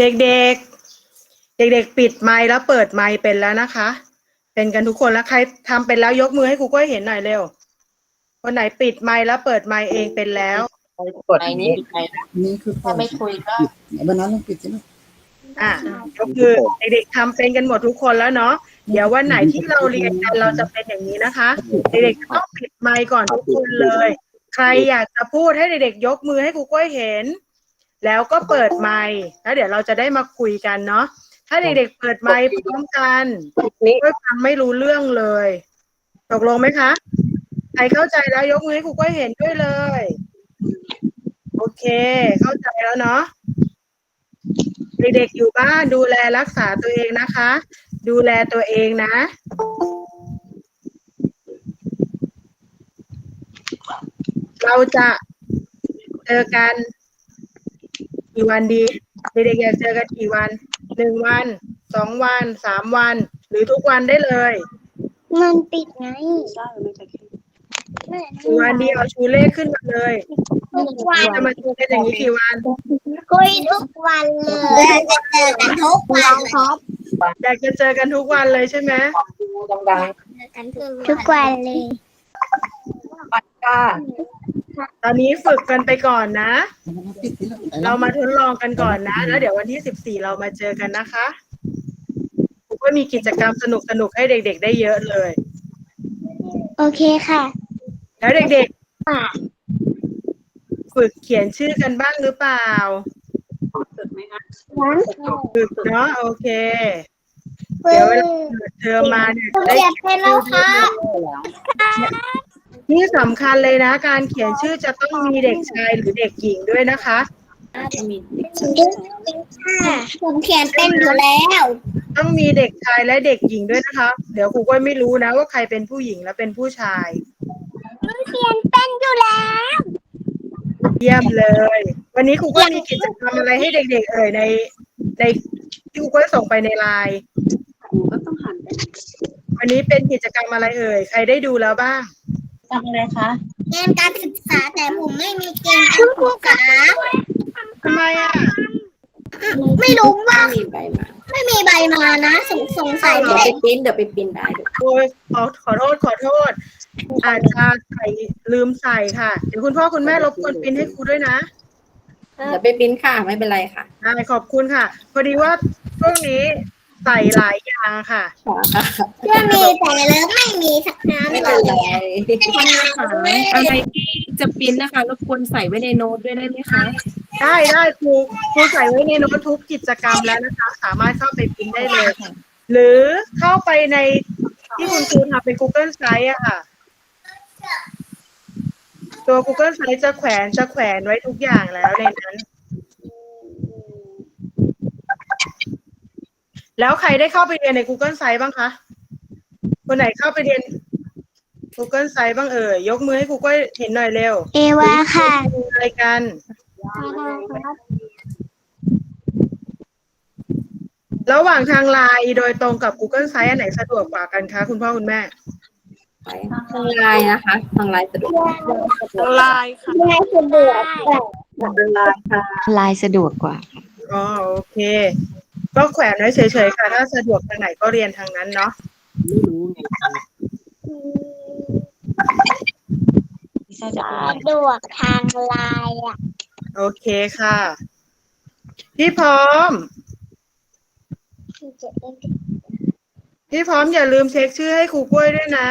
เด็กๆ เด็กๆ ปิดไมค์แล้วเปิดไมค์เป็นแล้วนะคะ เป็นกันทุกคนแล้วใครทำเป็นแล้วยกมือให้ครูก้อยเห็นหน่อยเร็ว คนไหนปิดไมค์แล้วเปิดไมค์เองเป็นแล้วกดไอ้อย่างนี่นี้ปิดไปนะนี่คือถ้าไม่คุยก็ไหนบ้านนั้นลองปิดสิลูกอะก็คือเด็กๆทำเป็นกันหมดทุกคนแล้วเนาะเดี๋ยววันไหนที่เราเรียนกันเราจะเป็นอย่างนี้นะคะ เด็กๆต้องปิดไมค์ก่อนทุกคนเลย ใครอยากจะพูดให้เด็กๆยกมือให้ครูก้อยเห็น แล้วก็เปิดไมค์แล้วเดี๋ยวเราจะได้มาคุยกันเนาะถ้าเด็กๆเปิดไมค์พร้อมกันนี่ก้ยฟังไม่รู้เรื่องเลยตกลงไหมคะ ใครเข้าใจแล้วยกมือให้ครูก้อยเห็นด้วยเลย โอเค เข้าใจแล้วเนาะเด็กๆอยู่บ้านดูแลรักษาตัวเองนะคะ ดูแลตัวเองนะเราจะเจอกัน กี่วันดี เด็กๆอยากเจอกันกี่วันหนึ่งวันสองวันสามวัน หรือทุกวันได้เลยมันปิดไงกี่วันดีเอาชูเลขขึ้นมาเลยทุกวันจะมาเจอกันอย่างนี้กี่วันคุยทุกวันเลยจะเจอกันทุกวันครับอยากจะเจอกันทุกวันเลยใช่ไหมดังทุกวันเลยๆปัดค่ะ ตอนนี้ฝึกกันไปก่อนนะปิดสิลูกไหนลเราองมาทดลองกันก่อนนะ แล้วเดี๋ยววันที่สิบสี่เรามาเจอกันนะคะผมก็มีกิจกรรมสนุกสนุกๆให้เด็ก ๆ ได้เยอะเลย โอเคค่ะ แล้วเด็กป่าๆฝึกเขียนชื่อกันบ้างหรือเปล่านั้นฝึกเนาะโอเคเปิเดี๋ยวเวดลาเปิดเทอมมาเนี่ยจะได้เขียนเป็นแล้วค่ะ ที่สำคัญเลยนะ การเขียนชื่อจะต้องมีเด็กชายหรือเด็กหญิงด้วยนะคะค่ะผมเขียนเป็นอยู่แล้ว ต้องมีเด็กชายและเด็กหญิงด้วยนะคะ เดี๋ยวครูก็ไม่รู้นะว่าใครเป็นผู้หญิงและเป็นผู้ชายเขียนเป็นอยู่แล้ว เยี่ยมเลย วันนี้ครูก็มีกิจกรรมอะไรให้เด็ก ๆ เอ่ยใน ในที่ครูก็ส่งไปในไลน์วันนี้เป็นกิจกรรมอะไรเอ่ยใครได้ดูแล้วบ้าง ทำอะไรคะเกมการศึกษาแต่ผมไม่มีเกมการศึกษาทำไมอะ ไม่รู้ว่า มีใบมาไม่มีใบมานะสงสงสัยเดี๋ยวไม่ไปปริ้นเดี๋ยวไปปริ้นได้ดูโอ้ยขอขอโทษขอโทษ อาจจะใส่ลืมใส่ค่ะ เดี๋ยวคุณพ่อคุณแม่รบกวนปริ้นให้ครูด้วยนะ เดี๋ยวไปปริ้นค่ะไม่เป็นไรค่ะ ได้ขอบคุณค่ะ พอดีว่าช่วงนี้ ใส่หลายอย่างค่ะเพื่อมีแต่แล้วไม่มีสักน้ำไม่เลเป็นยไรอะไรที่จะปริ้นนะคะรบกวนใส่ไว้ในโน้ตด้วยได้ไหมคะ ได้ได้ครูครูใส่ไว้ในโน้ตทุกกิจกรรมแล้วนะคะ สามารถเข้าไปปริ้นได้เลย หรือเข้าไปในที่คุณครูทำเป็น Google Sites อะค่ะ ตัว Google Sites จะแขวนจะแขวนไว้ทุกอย่างแล้วในนั้น แล้วใครได้เข้าไปเรียนใน Google Sites บ้างคะ คนไหนเข้าไปเรียน Google Sites บ้างเอ่ยยกมือให้ครูก้อยเห็นหน่อยเร็ว เอวาค่ะดูอะไรกันระหว่างทางไลน์โดยตรงกับ Google Sites อันไหนสะดวกกว่ากันคะคุณพ่อคุณแม่ทางไลน์นะคะทางไลน์สะดวกลายค่ะง่ายสะดวกค่ะลายสะดวกกว่าอ๋อโอเค ก็แขวนไว้เฉยๆค่ะ ถ้าสะดวกทางไหนก็เรียนทางนั้นเนาะไม่รู้ไงสะดวกทางไลน์อะโอเคค่ะ พี่พร้อม พี่พร้อมอย่าลืมเช็คชื่อให้ครูกล้วยด้วยนะ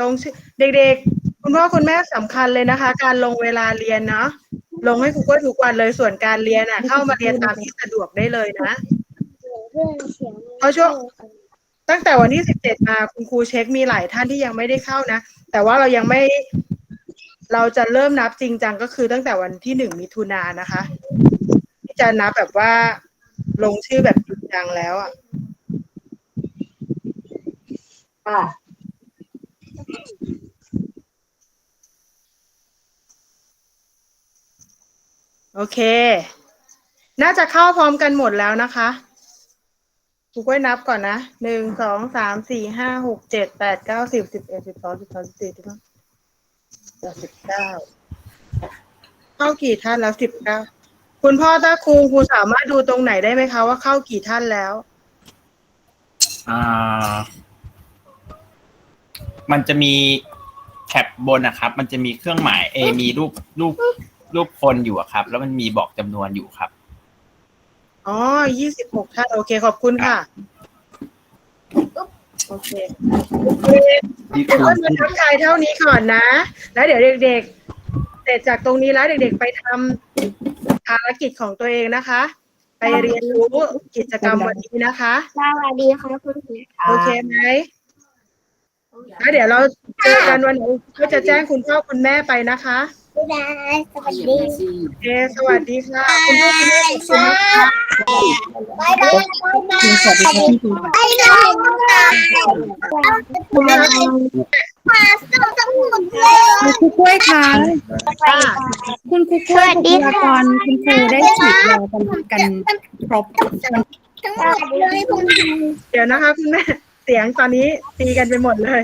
ลงชื่อเด็กๆ คุณพ่อคุณแม่สำคัญเลยนะคะ การลงเวลาเรียนเนาะ ลงให้ครูกล้วยทุกวันเลยส่วนการเรียนอะ เข้ามาเรียนตามที่สะดวกได้เลยนะเพราะช่วง ตั้งแต่วันที่สิบเจ็ดมาคุณครูเช็คมีหลายท่านที่ยังไม่ได้เข้านะ แต่ว่าเรายังไม่ เราจะเริ่มนับจริงจังก็คือตั้งแต่วันที่หนึ่งมิถุนายนนะคะ ที่จะนับแบบว่าลงชื่อแบบจริงจังแล้วอะ ค่ะ โอเค น่าจะเข้าพร้อมกันหมดแล้วนะคะครูก้อยนับก่อนนะหนึ่งสองสามสี่ห้าหกเจ็ดแปดเก้าสิบสิบเอ็ดสิบสองสิบสามสิบสี่สิบห้าสิบเก้าเข้ากี่ท่านแล้วสิบเก้าคุณพ่อตาครูครูสามารถดูตรงไหนได้ไหมคะว่าเข้ากี่ท่านแล้ว อ่า มันจะมีแท็บบนนะครับ มันจะมีเครื่องหมาย เอ มีรูปรูป รูปคนอยู่อะครับ แล้วมันมีบอกจำนวนอยู่ครับ อ๋อยี่สิบหกท่านโอเค ขอบคุณค่ะ โอเคเพื่อนมาทักทายเท่านี้ก่อนนะ แล้วเดี๋ยวเด็กๆ เสร็จจากตรงนี้แล้วเด็กๆ ไปทำภารกิจของตัวเองนะคะ ไปเรียนรู้กิจกรรมวันนี้นะคะ สวัสดีค่ะคุณครูโอเคไหมแล้วเดี๋ยวเราเจอกันวันไหนก็จะแจ้งคุณพ่อคุณแม่ไปนะคะ บ๊าสวัสดีโอเคสวัสดีค่ะคุณพ่อคุณแม่ขอบคุณนะคะบายบายบายบายสวัสดีบายบายคุณแม่มาส่งสมุดเลยครูกล้วยคะค่ะคุณครูกล้วยบุคลากรคุณครูได้ฉีดยากันกันครบทุกคนทั้งหมดเลยคุณครูเดี๋ยวนะคะคุณแม่เสียงตอนนี้ตีกันไปหมดเลย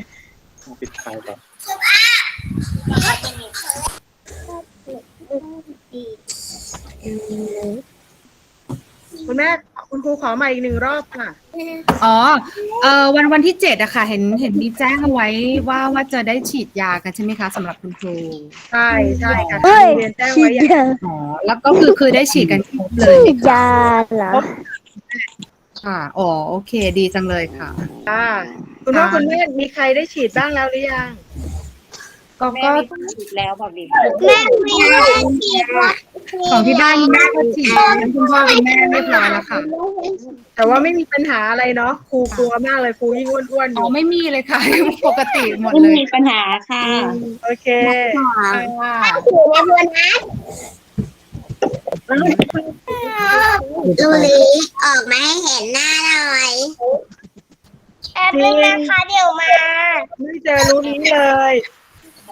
ปิดท้ายก่อน คุณแม่คุณครูขอมาอีกหนึ่งรอบค่ะ อ๋อ เออวันวันที่เจ็ดอะค่ะ เห็นเห็นมีแจ้งเอาไว้ว่าว่าจะได้ฉีดยากันใช่ไหมคะสำหรับคุณครูใช่ใช่ค่ะทางโรงเรียนแจ้งไว้อย่างอ๋อแล้วก็คือคือได้ฉีดกันครบเลยยาเหรอค่ะอ๋อโอเค ดีจังเลยค่ะ ค่ะคุณพ่อคุณแม่มีใครได้ฉีดบ้างแล้วหรือยัง ก็ก็แม่ไม่ได้ฉีดวะของที่บ้านคุณแม่ก็ฉีดกันคุณพ่อคุณแม่เรียบร้อยแล้วค่ะ แต่ว่าไม่มีปัญหาอะไรเนาะครูกลัวมากเลยครูยิ่งอ้วนๆออ๋อยู่ไม่มีเลยค่ะ ปกติหมดไม่เลยมีปัญหาค่ะโอเคค่ะถือนะเพื่อนนะดูลีออกมาให้เห็นหน้าหน่อยแป๊บนึงนะคะเดี๋ยวมา ไม่เจอรู้นี้เลย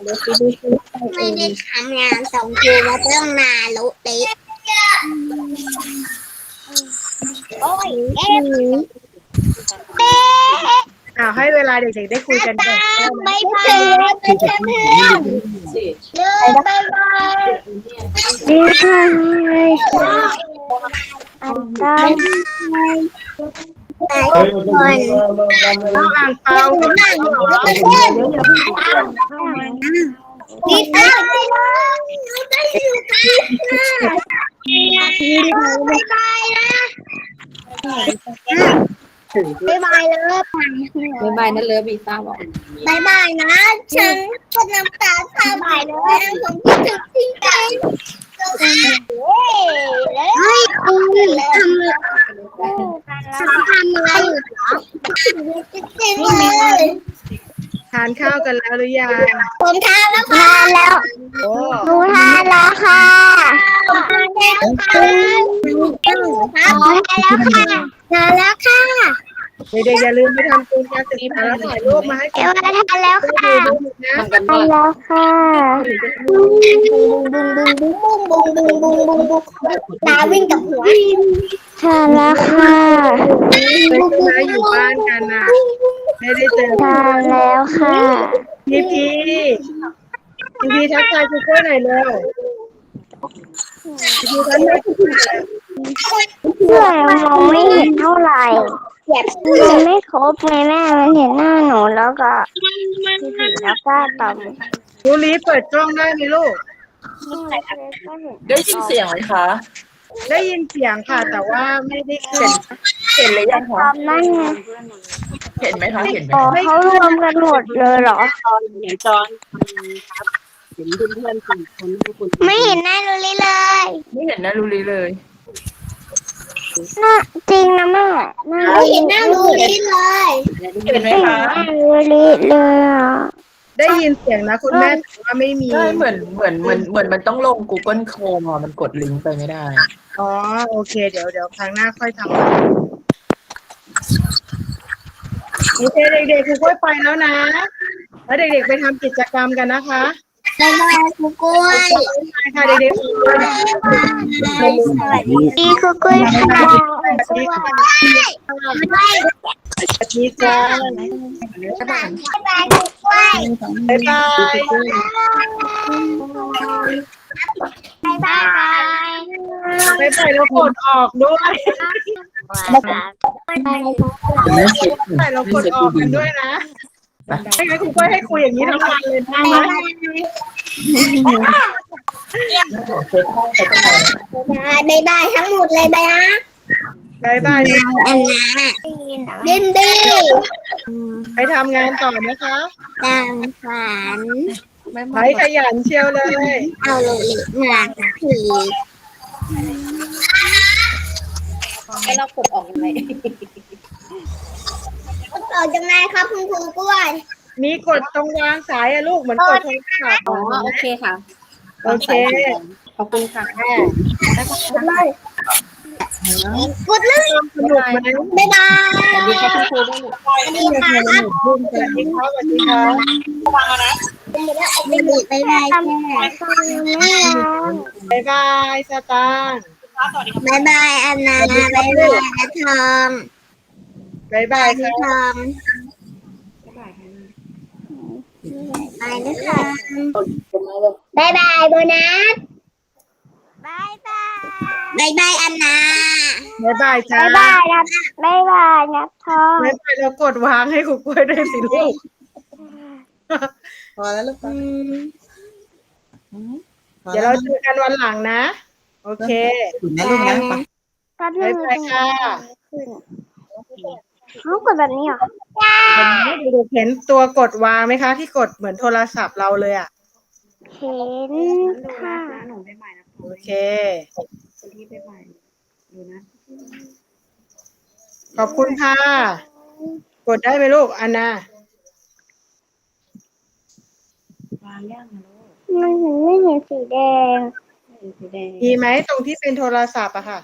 ไม่ได้ทำงานส่งครูมาตั้งนาลุลิโอ้ยเอ๊ะเอ๊ะอ้าวให้เวลาเด็กๆได้คุยกันก่อนได้ไหมไม่ไปเพื่อนเพื่อนเลยบายบายดีค่ะอันตราย แต่ทุกคนเอาอ่างเปานั่งอยู่แล้วก็เพื่อนดีค่ะไม่อยู่กันบายบายนะบายบายเลยบ๊ายบายนะเลิฟบีซ่าบอกบายบายนะฉันก็น้ำตาคลาบายเลยผมคิดถึงจริงจังเฮ้ยคุณทำ ทำอะไรอยู่เหรอจริงเลยทานข้าวกันแล้วหรือยังผมทานแล้วค่ะทานแล้วโอ้หนูทานแล้วค่ะทานแล้วค่ะทานแล้วค่ะทานแล้วค่ะเด็กๆอย่าลืมไปทำตูนการศึกษาแล้วถ่ายรูปมาให้เอวาทานแล้วค่ะดูนะทำกันทาบ้านนแล้วค่ะบุ้งบุ้งบุ้งบุ้งบุ้งบุ้งบุ้งบุ้งบุ้งตาวิ่งกับหัว ทานแล้วค่ะเป็นมาอยู่บ้านกันนะไม่ได้เจอทานแล้วค่ะ พีพีพีพีทักทายคุณกล้วยหน่อยเร็วพีพีทักทายคุณกล้วยหน่อยเพื่อนมองไม่เห็นเท่าไหร่มันไม่ครบไงแม่มันเห็นหน้าหนูแล้วก็แล้วก็ต่อมดูลีเปิดกล้องได้ไหมลูก ได้ยินเสียงไหมคะ ได้ยินเสียงค่ะ แต่ว่าไม่ได้เห็นเห็นหรือยังตคะอมนั่นไงเห็นไหมคะ เห็นไหมอ๋อเขารวมกันหมดเลยเหรอไม่เห็นหน้าลูลี่เลยไม่เห็นนะลูลีเลยหน้าจริงนะแม่ไม่เห็นหน้าลูลี่เลย เห็นไหมไม่เห็นคะหน้าลูลี่เลยอะ ได้ยินเสียงนะคุณแม่แต่ว่าไม่มีใช่เหมือนเหมือนเหมือนเหมือนมันต้องลง Google Chrome อะมันกดลิงก์ไปไม่ได้ อ๋อโอเค เดี๋ยวเดี๋ยวครั้งหน้าค่อยทำโอเคเด็กๆครูกล้วยไปแล้วนะ แล้วเด็กๆไปทำกิจกรรมกันนะคะบ๊ายบายครูกล้วยไปค่ะเด็กๆสวัสดีครูกล้วยค่ะสวัสดีค่ะ สวัสดีจ้าบ๊ายบายครูกล้วยบ๊ายบายบ๊ายบายบ๊ายบายแล้วกดออกด้วยแม่เช็คบายแล้วกดออกกันด้วยนะไม่งั้นคุณก้อยให้คุยอย่างนี้ทั้งวันเลยได้ไหมบายบายทั้งหมดเลยบายนะ บายบายอันนะดินดีไปทำงานต่อนะคะดังฝันไปขยันเชียวเลย เอาโลลิมาผีให้เรากดออกยังไงต่อยังไงครับคุณครูกล้วย มีกดตรงวางสายอะลูกเหมือนกดโทรศัพท์อ๋อโอเคค่ะ โอเค ขอบคุณค่ะ กดเลยสนุกไหมบ๊ายบายสวัสดีค่ะคุณครูด้วยสวัสดีค่ะสวัสดีครับสวัสดีครับไม่หยุดบ๊ายบายแค่บายบายสตางค์บ๊ายบายอันนาบ๊ายบายนะทองบ๊ายบายคนะรับทองบายนะคะบ๊ายบายโบนัสบ๊าย บายบ๊ายบายอันนาบายบายจ้าบ๊ายบายนะบ๊ายบายนะทองบายบายแล้วกดวางให้ครูกล้วยด้วยสิลูกพอแล้วลูกไปเดี๋ยวเราเจอกันวันหลังนะ โอเคถึงนะลูกนะไปก็บายบายค่ะเขากดแบบนี้เหรอเด็กๆเห็นตัวกดวางไหมคะ ที่กดเหมือนโทรศัพท์เราเลยอะ เห็นค่ะโอเค ขอบคุณค่ะ กดได้ไหมลูกอันนามันเห็นไม่เห็นสีแดง มีไหมตรงที่เป็นโทรศัพท์อะค่ะ